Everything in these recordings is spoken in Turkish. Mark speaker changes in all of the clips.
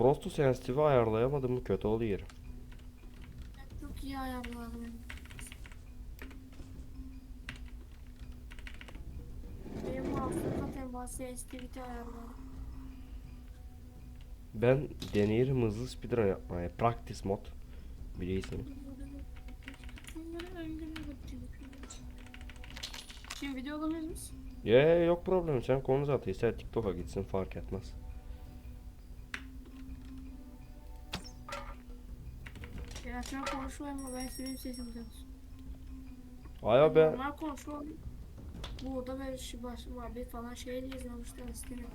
Speaker 1: Prosto Sensitive'i ayarlayamadım kötü oluyor.
Speaker 2: Çok iyi ayarladım. Benim mouse'um zaten bas sensitivity ayarladım.
Speaker 1: Ben deneyelim hızlı speedrun yapmaya. Practice mod. Biliyorsun.
Speaker 2: Şimdi video alabilir misin?
Speaker 1: Ya yok problem sen konu zaten ister TikTok'a gitsin fark etmez.
Speaker 2: Ya sen konuşma ama ben senin sesimi duyuyorum.
Speaker 1: Aya be
Speaker 2: Normal konuşma. Burada ben şu baş muhabbet falan şey yazmamışlar istemiyorum.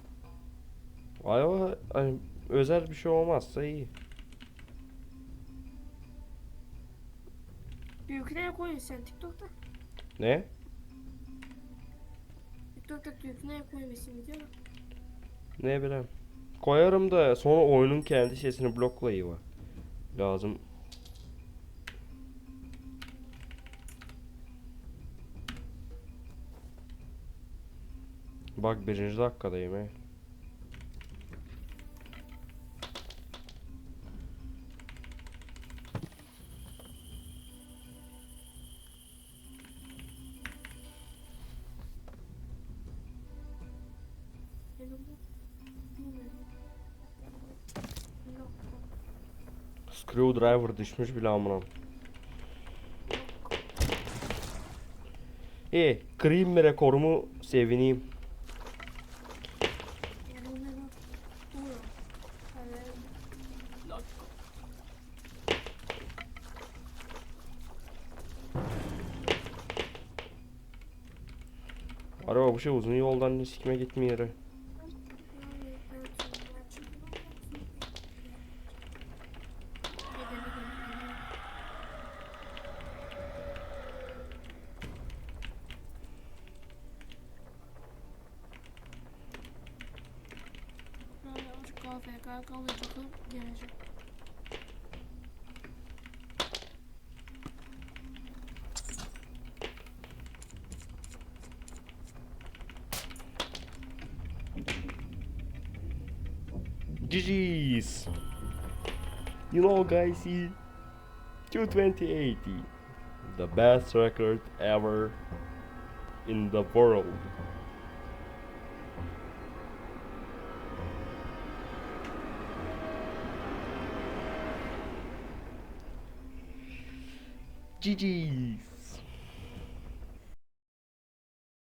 Speaker 1: aya hani özel bir şey olmazsa iyi.
Speaker 2: Büyüklerine koyuyorsun sen TikTok'ta.
Speaker 1: Ne?
Speaker 2: TikTok'ta büyüklerine koyuyorsun video da.
Speaker 1: Ne bileyim. Koyarım da sonra oyunun kendi sesini bloklayıver. Lazım. Bak birinci dakikadayım he. Screwdriver düşmüş bile amına. İyi, kırayım mı rekorumu sevineyim. Araba bu şey uzun yoldan ne sikime gitmiyor.
Speaker 2: Kahve, kahve çıkıp gelecek.
Speaker 1: GG's. You know guys, see 22080. The best record ever in the world. GG's.